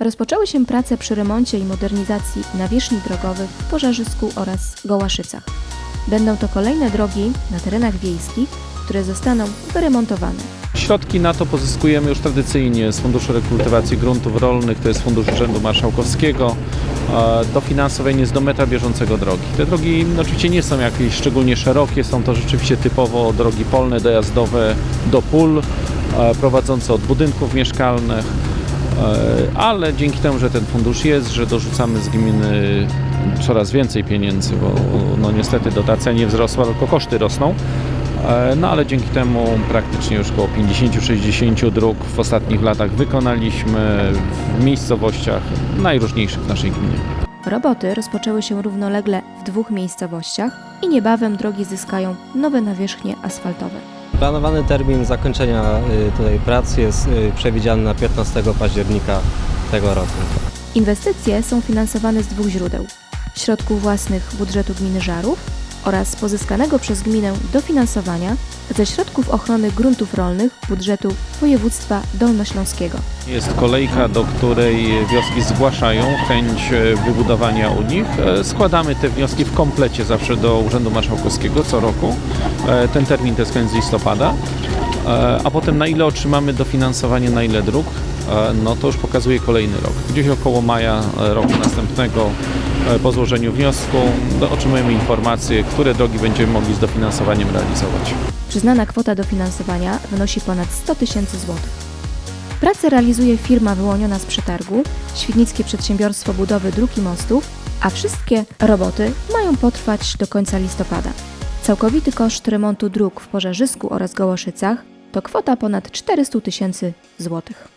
Rozpoczęły się prace przy remoncie i modernizacji nawierzchni drogowych w Pożarzysku oraz Gołaszycach. Będą to kolejne drogi na terenach wiejskich, które zostaną wyremontowane. Środki na to pozyskujemy już tradycyjnie z Funduszu Rekultywacji Gruntów Rolnych, to jest Fundusz Urzędu Marszałkowskiego. Dofinansowanie jest do metra bieżącego drogi. Te drogi no, oczywiście nie są jakieś szczególnie szerokie, są to rzeczywiście typowo drogi polne, dojazdowe do pól, prowadzące od budynków mieszkalnych, ale dzięki temu, że ten fundusz jest, że dorzucamy z gminy coraz więcej pieniędzy, bo no niestety dotacja nie wzrosła, tylko koszty rosną. E, No ale dzięki temu praktycznie już około 50-60 dróg w ostatnich latach wykonaliśmy w miejscowościach najróżniejszych w naszej gminie. Roboty rozpoczęły się równolegle w dwóch miejscowościach i niebawem drogi zyskają nowe nawierzchnie asfaltowe. Planowany termin zakończenia y, tutaj prac jest y, przewidziany na 15 października tego roku. Inwestycje są finansowane z dwóch źródeł: środków własnych budżetu gminy Żarów oraz pozyskanego przez gminę dofinansowania ze środków ochrony gruntów rolnych budżetu województwa dolnośląskiego. Jest kolejka, do której wioski zgłaszają chęć e, wybudowania u nich. E, Składamy te wnioski w komplecie zawsze do Urzędu Marszałkowskiego co roku. E, Ten termin to jest koniec listopada. A potem na ile otrzymamy dofinansowanie, na ile dróg, no to już pokazuje kolejny rok. Gdzieś około maja roku następnego po złożeniu wniosku otrzymujemy informację, które drogi będziemy mogli z dofinansowaniem realizować. Przyznana kwota dofinansowania wynosi ponad 100 tysięcy złotych. Pracę realizuje firma wyłoniona z przetargu, Świdnickie Przedsiębiorstwo Budowy Dróg i Mostów, a wszystkie roboty mają potrwać do końca listopada. Całkowity koszt remontu dróg w Pożarzysku oraz Gołoszycach to kwota ponad 400 tysięcy złotych.